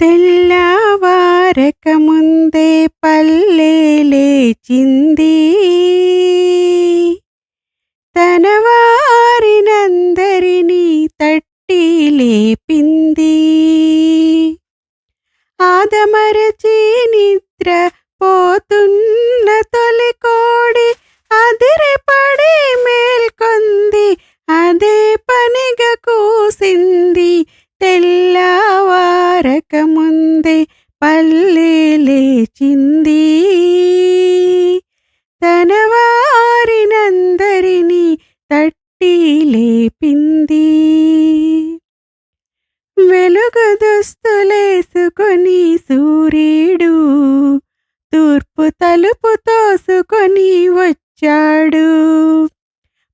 తెల్లవారక ముందే పల్లె లేచింది. తన వారినందరినీ తట్టి లేపింది. ఆదమరచి నిద్ర పోతు పల్లె లేచింది. తన వారినందరినీ తట్టి లేపింది. వెలుగు దుస్తులేసుకొని సూర్యుడు తూర్పు తలుపు తోసుకొని వచ్చాడు.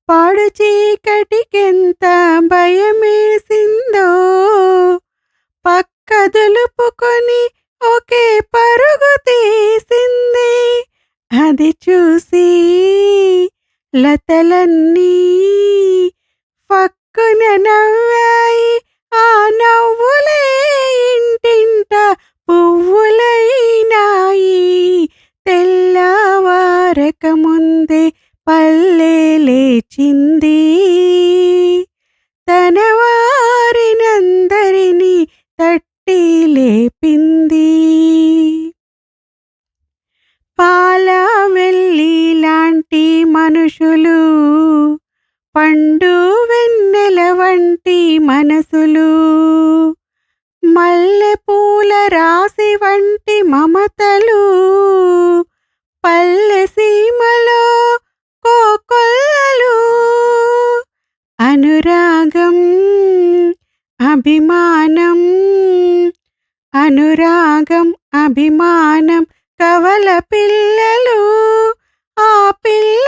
పాడు చీకటికెంత భయమేసిందో పక్క దులుపుకొని ఒకే పరుగు తీసింది. అది చూసి లతలన్నీ పక్కున మనుషులు పండు వెన్నెల వంటి మనసులు మల్లెపూల రాశి వంటి మమతలు పల్లె సీమలో కోకొల్లలు అనురాగం అభిమానం అనురాగం అభిమానం కవల పిల్లలు ఆ పిల్ల